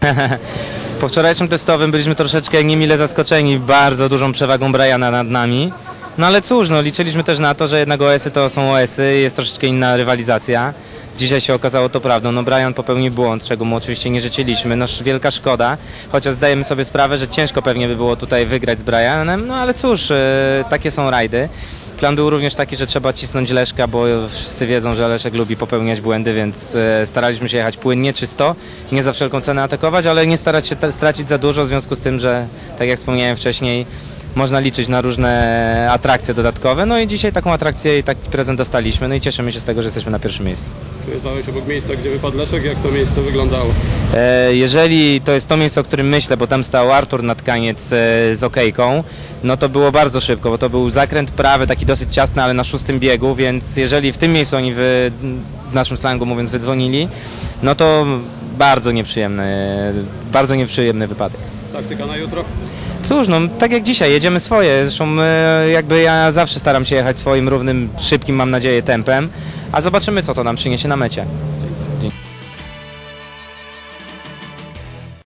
Po wczorajszym testowym byliśmy troszeczkę niemile zaskoczeni bardzo dużą przewagą Briana nad nami. No ale cóż, no liczyliśmy też na to, że jednak OS-y to są OS-y jest troszeczkę inna rywalizacja. Dzisiaj się okazało to prawdą. No Brian popełnił błąd, czego mu oczywiście nie życzyliśmy. No wielka szkoda, chociaż zdajemy sobie sprawę, że ciężko pewnie by było tutaj wygrać z Brianem. No ale cóż, e, takie są rajdy. Plan był również taki, że trzeba cisnąć Leszka, bo wszyscy wiedzą, że Leszek lubi popełniać błędy, więc e, staraliśmy się jechać płynnie, czysto, nie za wszelką cenę atakować, ale nie starać się stracić za dużo w związku z tym, że tak jak wspomniałem wcześniej, można liczyć na różne atrakcje dodatkowe. No i dzisiaj taką atrakcję i taki prezent dostaliśmy, no i cieszymy się z tego, że jesteśmy na pierwszym miejscu. Przyjeżdżałeś obok miejsca, gdzie wypadł Leszek, jak to miejsce wyglądało? E, Jeżeli to jest to miejsce, o którym myślę, bo tam stał Artur Natkaniec e, z okejką, no to było bardzo szybko, bo to był zakręt prawy, taki dosyć ciasny, ale na szóstym biegu, więc jeżeli w tym miejscu oni wy, w naszym slangu mówiąc wydzwonili, no to bardzo nieprzyjemny, bardzo nieprzyjemny wypadek. Taktyka na jutro? Cóż, no tak jak dzisiaj, jedziemy swoje. Zresztą e, jakby ja zawsze staram się jechać swoim równym, szybkim, mam nadzieję, tempem, a zobaczymy, co to nam przyniesie na mecie.